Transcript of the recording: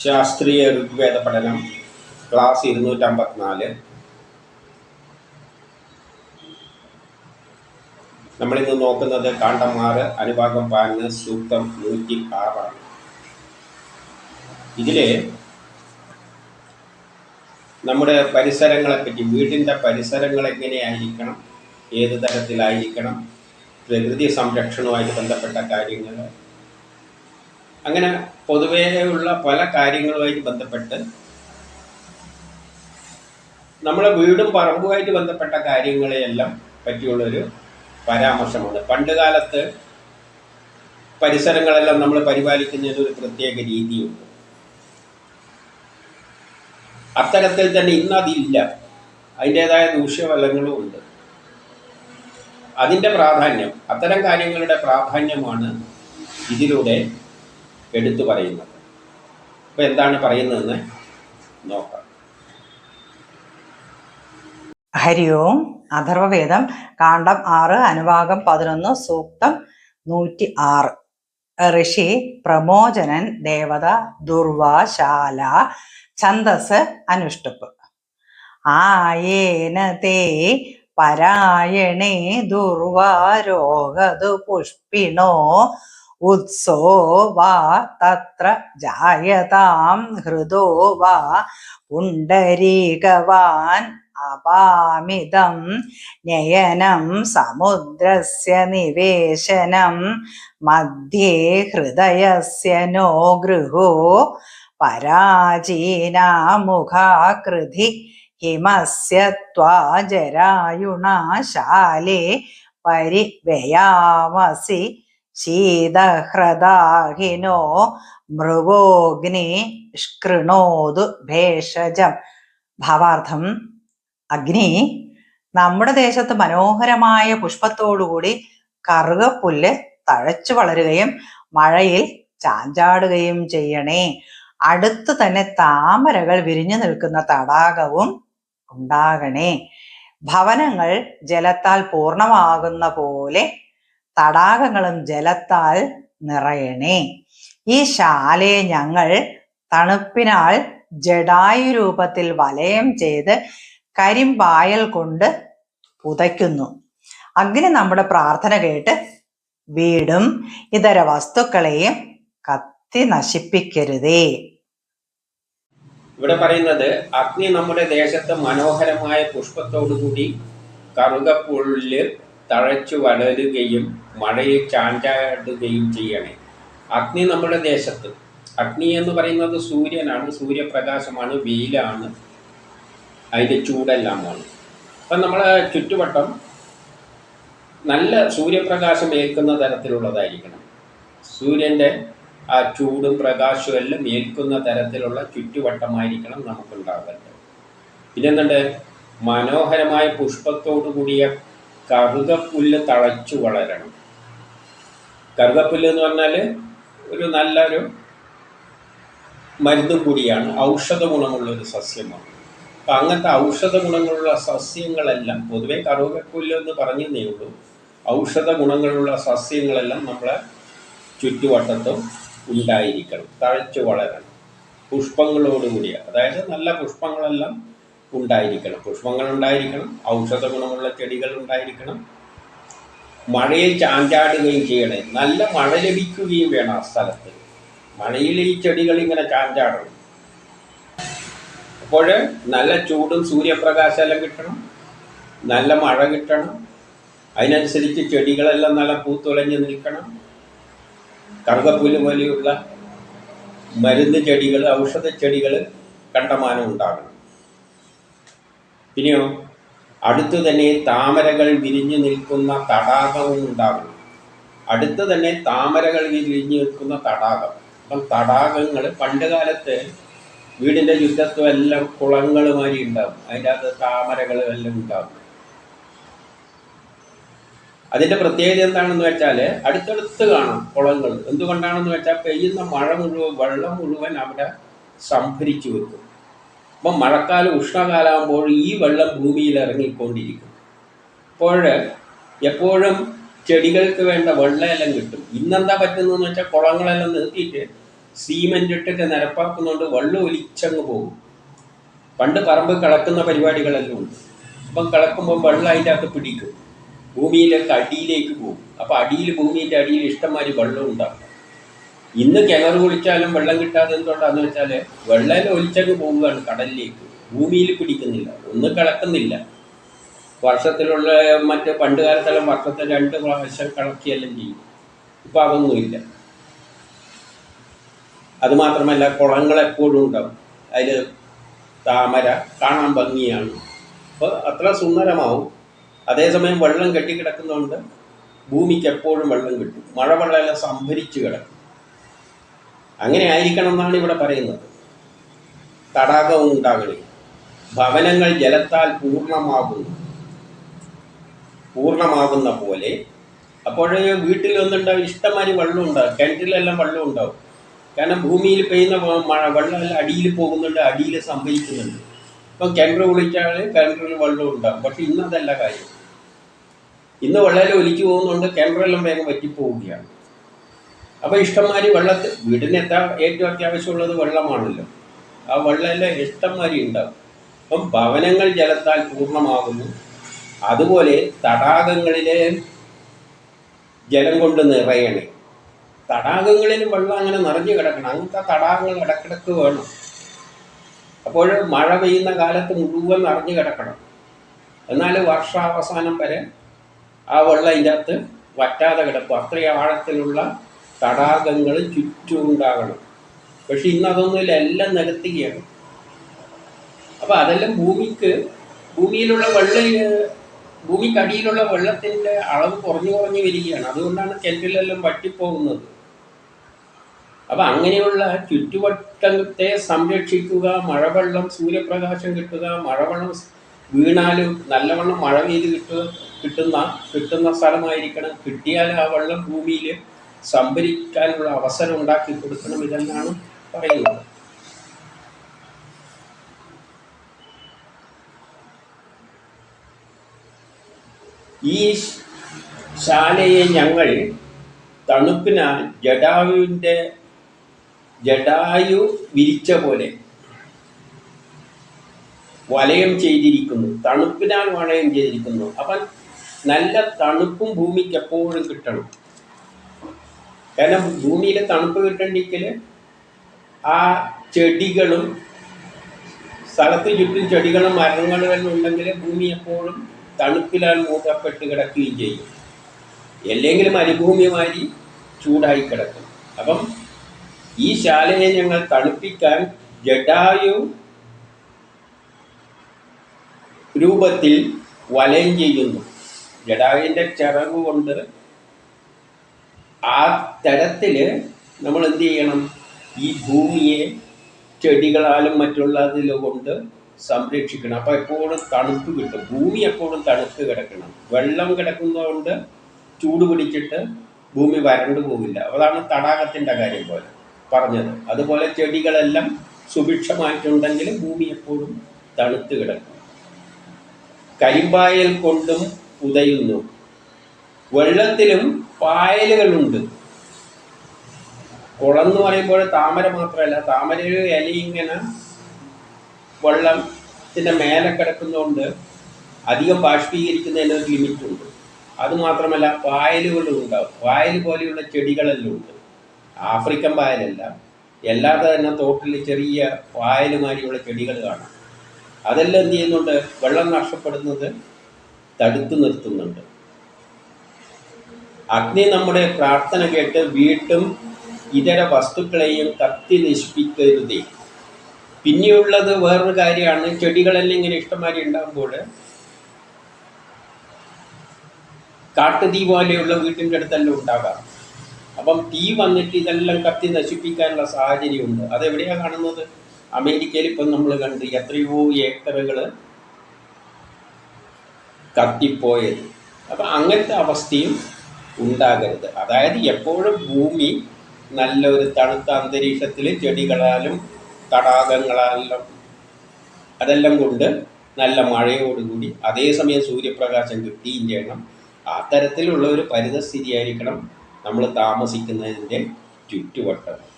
ശാസ്ത്രീയ ഋഗ്വേദ പഠനം ക്ലാസ് ഇരുന്നൂറ്റമ്പത്തിനാല്. നമ്മളിന്ന് നോക്കുന്നത് കാണ്ടമാറ് അനുഭാഗം പാലിന് സൂക്തം നൂറ്റി ആറാണ് ഇതിൽ നമ്മുടെ പരിസരങ്ങളെപ്പറ്റി വീടിന്റെ പരിസരങ്ങൾ എങ്ങനെയായിരിക്കണം ഏത് തരത്തിലായിരിക്കണം പ്രകൃതി സംരക്ഷണവുമായിട്ട് ബന്ധപ്പെട്ട കാര്യങ്ങൾ അങ്ങനെ പൊതുവേയുള്ള പല കാര്യങ്ങളുമായിട്ട് ബന്ധപ്പെട്ട് നമ്മളെ വീടും പറമ്പുമായിട്ട് ബന്ധപ്പെട്ട കാര്യങ്ങളെയെല്ലാം പറ്റിയുള്ളൊരു പരാമർശമാണ്. പണ്ട് കാലത്ത് പരിസരങ്ങളെല്ലാം നമ്മൾ പരിപാലിക്കുന്നതിന് ഒരു പ്രത്യേക രീതിയുണ്ട്. അത്തരത്തിൽ തന്നെ ഇന്ന് അതില്ല അതിന്റെതായ ദൂഷ്യഫലങ്ങളും ഉണ്ട്. അതിന്റെ പ്രാധാന്യം അത്തരം കാര്യങ്ങളുടെ പ്രാധാന്യമാണ് ഇതിലൂടെ എടുത്തു പറയുന്നത്. അപ്പോൾ എന്താണ് പറയുന്നതെന്ന് നോക്കാം. ഹരി ഓം അഥർവവേദം കാണ്ഡം ആറ് അനുഭാഗം പതിനൊന്ന് സൂക്തം നൂറ്റി ആറ് ഋഷി പ്രമോചനൻ ദേവത ദുർവാശാല ഛന്ദസ് അനുഷ്ടുപ്പ്. ആയേന തേ പരായണേ ദുർവാരോഗതു പുഷ്പിണോ ഉത്സോ വാ തത്ര ജായതാം ഹൃദോ വാ പുണ്ടരീകവാൻ അപാമിതം നയനം സമുദ്രസ്യ നിവേശനം മധ്യേ ഹൃദയസ്യ നോ ഗൃഹോ പരാജീനാമുഖാകൃതി ഹിമസ്യ ത്വാജരായുണാ ശാലേ പരിവയാമസി ശീതഹ്രദാഹിനോ മൃഗോഗ്നി ഷ്കൃണോതു ഭേഷജം ഭാവാർത്ഥം അഗ്നി. നമ്മുടെ ദേശത്ത് മനോഹരമായ പുഷ്പത്തോടുകൂടി കറുകപ്പുല്ല് തഴച്ചു വളരുകയും മഴയിൽ ചാഞ്ചാടുകയും ചെയ്യണേ. അടുത്ത് തന്നെ താമരകൾ വിരിഞ്ഞു നിൽക്കുന്ന തടാകവും ഉണ്ടാകണേ. ഭവനങ്ങൾ ജലത്താൽ പൂർണമാകുന്ന പോലെ തടാകങ്ങളും ജലത്താൽ നിറയണേ. ഈ ശാലയെ ഞങ്ങൾ തണുപ്പിനാൽ ജഡായു രൂപത്തിൽ വലയം ചെയ്ത് കരിമ്പായൽ കൊണ്ട് പുതയ്ക്കുന്നു. അഗ്നി നമ്മുടെ പ്രാർത്ഥന കേട്ട് വീടും ഇതര വസ്തുക്കളെയും കത്തി നശിപ്പിക്കരുതേ. ഇവിടെ പറയുന്നത് അഗ്നി നമ്മുടെ ദേശത്ത് മനോഹരമായ പുഷ്പത്തോടുകൂടി കറുകപ്പുല്ല് തഴച്ചു വളരുകയും മഴയെ ചാഞ്ചാടുകയും ചെയ്യണേ. അഗ്നി നമ്മുടെ ദേശത്ത്. അഗ്നി എന്ന് പറയുന്നത് സൂര്യനാണ്. സൂര്യപ്രകാശമാണ് വെയിലാണ്. അതിന്റെ ചൂടെല്ലാമാണ്. അപ്പം നമ്മളെ ചുറ്റുവട്ടം നല്ല സൂര്യപ്രകാശം ഏൽക്കുന്ന തരത്തിലുള്ളതായിരിക്കണം. സൂര്യന്റെ ആ ചൂടും പ്രകാശവും എല്ലാം ഏൽക്കുന്ന തരത്തിലുള്ള ചുറ്റുവട്ടമായിരിക്കണം നമുക്കുണ്ടാകേണ്ടത്. പിന്നെന്തുണ്ട്? മനോഹരമായ പുഷ്പത്തോടു കൂടിയ കറുകപ്പുല്ല് തഴച്ചു വളരണം. കറുകപ്പുല്ല് എന്ന് പറഞ്ഞാൽ ഒരു നല്ലൊരു മരുന്നും കൂടിയാണ്. ഔഷധ ഗുണമുള്ള ഒരു സസ്യമാണ്. അപ്പം അങ്ങനത്തെ ഔഷധ ഗുണങ്ങളുള്ള സസ്യങ്ങളെല്ലാം പൊതുവേ കറുകപ്പുല്ല് എന്ന് പറഞ്ഞതേ ഉള്ളൂ. ഔഷധ ഗുണങ്ങളുള്ള സസ്യങ്ങളെല്ലാം നമ്മളെ ചുറ്റുവട്ടത്തും ഉണ്ടായിരിക്കണം. തഴച്ചു വളരണം. പുഷ്പങ്ങളോടുകൂടിയ അതായത് നല്ല പുഷ്പങ്ങളെല്ലാം ഉണ്ടായിരിക്കണം. പുഷ്പങ്ങൾ ഉണ്ടായിരിക്കണം ഔഷധ ഗുണമുള്ള ചെടികൾ ഉണ്ടായിരിക്കണം. മഴയിൽ ചാഞ്ചാടുകയും ചെയ്യണേ. നല്ല മഴ ലഭിക്കുകയും വേണം ആ സ്ഥലത്ത്. മഴയിൽ ഈ ചെടികൾ ഇങ്ങനെ ചാഞ്ചാടണം. അപ്പോൾ നല്ല ചൂടും സൂര്യപ്രകാശം എല്ലാം കിട്ടണം. നല്ല മഴ കിട്ടണം. അതിനനുസരിച്ച് ചെടികളെല്ലാം നല്ല പൂത്തുലഞ്ഞ് നിൽക്കണം. കറുകപ്പുല്ല് പോലെയുള്ള മരുന്ന് ചെടികൾ ഔഷധ ചെടികൾ കണ്ടമാനം ഉണ്ടാകണം. പിന്നെയോ? അടുത്തു തന്നെ താമരകൾ വിരിഞ്ഞു നിൽക്കുന്ന തടാകവും ഉണ്ടാകും അടുത്ത് തന്നെ താമരകൾ വിരിഞ്ഞു നിൽക്കുന്ന തടാകം. അപ്പം തടാകങ്ങൾ പണ്ട് കാലത്ത് വീടിന്റെ ചുറ്റത്തും എല്ലാം കുളങ്ങൾ മാതിരി ഉണ്ടാകും അതിന്റെ അകത്ത് താമരകൾ എല്ലാം ഉണ്ടാകും അതിന്റെ പ്രത്യേകത എന്താണെന്ന് വെച്ചാൽ അടുത്തടുത്ത് കാണാം കുളങ്ങൾ. എന്തുകൊണ്ടാണെന്ന് വെച്ചാൽ പെയ്യുന്ന മഴ മുഴുവൻ വെള്ളം മുഴുവൻ അവിടെ സംഭരിച്ചു വെക്കും. അപ്പം മഴക്കാലം ഉഷ്ണകാലമാകുമ്പോൾ ഈ വെള്ളം ഭൂമിയിൽ ഇറങ്ങിക്കൊണ്ടിരിക്കും. അപ്പോൾ എപ്പോഴും ചെടികൾക്ക് വേണ്ട വെള്ളമെല്ലാം കിട്ടും. ഇന്നെന്താ പറ്റുന്നതെന്ന് വെച്ചാൽ കുളങ്ങളെല്ലാം നിർത്തിയിട്ട് സീമെന്റ് ഇട്ടിട്ട് നിരപ്പാക്കുന്നുണ്ട് വെള്ളം ഒലിച്ചങ്ങ് പോകും. പണ്ട് പറമ്പ് കിളക്കുന്ന പരിപാടികളെല്ലാം ഉണ്ട്. അപ്പം കിളക്കുമ്പോൾ വെള്ളം അതിന്റെ അകത്ത് പിടിക്കും. ഭൂമിയിലേക്ക് അടിയിലേക്ക് പോകും. അപ്പോൾ അടിയിൽ ഭൂമിന്റെ അടിയിൽ ഇഷ്ടംമാതിരി വെള്ളം ഉണ്ടാകും ഇന്ന് കിണർ കുളിച്ചാലും വെള്ളം കിട്ടാതെ എന്തുകൊണ്ടാന്ന് വെച്ചാൽ വെള്ളം ഒലിച്ചങ്ങ് പോവുകയാണ് കടലിലേക്ക്. ഭൂമിയിൽ പിടിക്കുന്നില്ല ഒന്നും കിളക്കുന്നില്ല വർഷത്തിലുള്ള മറ്റ് പണ്ട് കാലത്തെല്ലാം വർഷത്തിൽ രണ്ട് പ്രാവശ്യം കളക്കിയെല്ലാം ചെയ്യും. ഇപ്പം അതൊന്നുമില്ല അതുമാത്രമല്ല കുളങ്ങൾ എപ്പോഴും ഉണ്ടാവും. അതിൽ താമര കാണാൻ ഭംഗിയാണ്. അപ്പോൾ അത്ര സുന്ദരമാവും. അതേസമയം വെള്ളം കെട്ടിക്കിടക്കുന്നതുകൊണ്ട് ഭൂമിക്ക് എപ്പോഴും വെള്ളം കിട്ടും. മഴവെള്ളമെല്ലാം സംഭരിച്ചു കിടക്കും. അങ്ങനെ ആയിരിക്കണം എന്നാണ് ഇവിടെ പറയുന്നത്. തടാകവും ഉണ്ടാകണേ ഭവനങ്ങൾ ജലത്താൽ പൂർണമാകുന്നു. പൂർണമാകുന്ന പോലെ. അപ്പോഴേ വീട്ടിൽ ഒന്നുണ്ടാവും ഇഷ്ടമാതിരി വെള്ളം ഉണ്ടാവും കിണറ്റിലെല്ലാം വെള്ളം ഉണ്ടാവും കാരണം ഭൂമിയിൽ പെയ്യുന്ന മഴ വെള്ളമെല്ലാം അടിയിൽ പോകുന്നുണ്ട് അടിയിൽ സംഭവിക്കുന്നുണ്ട് ഇപ്പം കിണർ കുളിച്ചാൽ കിണറിൽ വെള്ളം ഉണ്ടാവും പക്ഷെ ഇന്നതല്ല കാര്യം. ഇന്ന് വെള്ളം ഒലിച്ചു പോകുന്നുണ്ട് കിണറെല്ലാം വേഗം വറ്റിപ്പോവുകയാണ്. അപ്പോൾ ഇഷ്ടംമാതിരി വെള്ളത്തിൽ വീടിന് എത്താൻ ഏറ്റവും അത്യാവശ്യമുള്ളത് വെള്ളമാണല്ലോ. ആ വെള്ളമെല്ലാം ഇഷ്ടംമാതിരി ഉണ്ടാവും അപ്പം ഭവനങ്ങൾ ജലത്താൽ പൂർണമാകുന്നു. അതുപോലെ തടാകങ്ങളിലെ ജലം കൊണ്ട് നിറയണേ. തടാകങ്ങളിലും വെള്ളം അങ്ങനെ നിറഞ്ഞു കിടക്കണം. അങ്ങനത്തെ തടാകങ്ങൾ ഇടക്കിടക്ക് വേണം. അപ്പോൾ മഴ പെയ്യുന്ന കാലത്ത് മുഴുവൻ നിറഞ്ഞു കിടക്കണം. എന്നാൽ വർഷാവസാനം വരെ ആ വെള്ളം അതിന്റെ അകത്ത് വറ്റാതെ കിടക്കും. അത്രയും ആഴത്തിലുള്ള തടാകങ്ങൾ ചുറ്റും ഉണ്ടാകണം പക്ഷെ ഇന്ന് അതൊന്നുമില്ല എല്ലാം നികത്തുകയാണ്. അപ്പോൾ അതെല്ലാം ഭൂമിക്ക് ഭൂമിയിലുള്ള വെള്ളം ഭൂമിക്കടിയിലുള്ള വെള്ളത്തിന്റെ അളവ് കുറഞ്ഞു കുറഞ്ഞു വരികയാണ്. അതുകൊണ്ടാണ് കിണറ്റിലെല്ലാം വറ്റിപ്പോകുന്നത്. അപ്പം അങ്ങനെയുള്ള ചുറ്റുവട്ടത്തെ സംരക്ഷിക്കുക മഴവെള്ളം സൂര്യപ്രകാശം കിട്ടുക മഴവെള്ളം വീണാലും നല്ലവണ്ണം മഴ പെയ്ത് കിട്ടുക കിട്ടുന്ന കിട്ടുന്ന സ്ഥലമായിരിക്കണം. കിട്ടിയാൽ ആ വെള്ളം ഭൂമിയിൽ സംഭരിക്കാനുള്ള അവസരം ഉണ്ടാക്കി കൊടുക്കണം ഇതെന്നാണ് പറയുന്നത്. ഈ ശാലയെ ഞങ്ങൾ തണുപ്പിനാൽ ജഡായുവിന്റെ ജഡായു വിരിച്ച പോലെ വലയം ചെയ്തിരിക്കുന്നു. തണുപ്പിനാൽ വലയം ചെയ്തിരിക്കുന്നു. അപ്പം നല്ല തണുപ്പും ഭൂമിക്ക് എപ്പോഴും കിട്ടണം. കാരണം ഭൂമിയിൽ തണുപ്പ് കിട്ടണമെങ്കിൽ ആ ചെടികളും സ്ഥലത്ത് ചുറ്റും ചെടികളും മരങ്ങളും എല്ലാം ഉണ്ടെങ്കിൽ ഭൂമി എപ്പോഴും തണുപ്പിലാൽ മൂടപ്പെട്ട് കിടക്കുകയും ചെയ്യും. അല്ലെങ്കിൽ മരുഭൂമി മാതിരി ചൂടായി കിടക്കും. അപ്പം ഈ ശാലയെ ഞങ്ങൾ തണുപ്പിക്കാൻ ജഡായു രൂപത്തിൽ വലയം ചെയ്യുന്നു. ജഡായുവിന്റെ ചിറവ് കൊണ്ട് ആ തരത്തിൽ നമ്മൾ എന്ത് ചെയ്യണം ഈ ഭൂമിയെ ചെടികളാലും മറ്റുള്ളതിൽ കൊണ്ട് സംരക്ഷിക്കണം. അപ്പോൾ എപ്പോഴും തണുപ്പ് കിട്ടും. ഭൂമി എപ്പോഴും തണുത്ത് കിടക്കണം. വെള്ളം കിടക്കുന്നതുകൊണ്ട് ചൂട് പിടിച്ചിട്ട് ഭൂമി വരണ്ടു പോകില്ല അതാണ് തടാകത്തിന്റെ കാര്യം പോലെ പറഞ്ഞത്. അതുപോലെ ചെടികളെല്ലാം സുഭിക്ഷമായിട്ടുണ്ടെങ്കിൽ ഭൂമി എപ്പോഴും തണുത്ത് കിടക്കും. കരിമ്പായൽ കൊണ്ടും പുതയുന്നു വെള്ളത്തിലും പായലുകളുണ്ട് കുളം എന്ന് പറയുമ്പോൾ താമര മാത്രമല്ല താമരയിൽ ഇല ഇങ്ങനെ വെള്ളത്തിന്റെ മേലെ കിടക്കുന്നതുകൊണ്ട് അധികം ബാഷ്പീകരിക്കുന്നതിന് ഒരു ലിമിറ്റുണ്ട്. അത് മാത്രമല്ല പായലുകളും ഉണ്ടാവും. പായൽ പോലെയുള്ള ചെടികളെല്ലാം ഉണ്ട്. ആഫ്രിക്കൻ പായലല്ല അല്ലാതെ തന്നെ തോട്ടിൽ ചെറിയ പായലുമാരിയുള്ള ചെടികൾ കാണാം. അതെല്ലാം എന്ത് ചെയ്യുന്നുണ്ട്? വെള്ളം നഷ്ടപ്പെടുന്നത് തടുത്തു നിർത്തുന്നുണ്ട്. അഗ്നി നമ്മുടെ പ്രാർത്ഥന കേട്ട് വീട്ടും ഇതര വസ്തുക്കളെയും കത്തി നശിപ്പിക്കരുതേ. പിന്നെയുള്ളത് വേറൊരു കാര്യമാണ്. ചെടികളെല്ലാം ഇങ്ങനെ ഇഷ്ടംമാതിരി ഉണ്ടാകുമ്പോൾ കാട്ടുതീ പോലെയുള്ള വീട്ടിന്റെ അടുത്തെല്ലാം ഉണ്ടാകാം. അപ്പം തീ വന്നിട്ട് ഇതെല്ലാം കത്തി നശിപ്പിക്കാനുള്ള സാഹചര്യമുണ്ട്. അതെവിടെയാണ് കാണുന്നത്? അമേരിക്കയിൽ ഇപ്പം നമ്മൾ കണ്ട് എത്രയോ ഏക്കറുകൾ കത്തിപ്പോയത്. അപ്പം അങ്ങനത്തെ അവസ്ഥയും ഉണ്ടാകരുത്. അതായത് എപ്പോഴും ഭൂമി നല്ലൊരു തണുത്ത അന്തരീക്ഷത്തിൽ ചെടികളാലും തടാകങ്ങളാലും അതെല്ലാം കൊണ്ട് നല്ല മഴയോടുകൂടി അതേസമയം സൂര്യപ്രകാശം കിട്ടുകയും ചെയ്യണം. അത്തരത്തിലുള്ള ഒരു പരിതസ്ഥിതി ആയിരിക്കണം നമ്മൾ താമസിക്കുന്നതിന്റെ ചുറ്റുവട്ടം.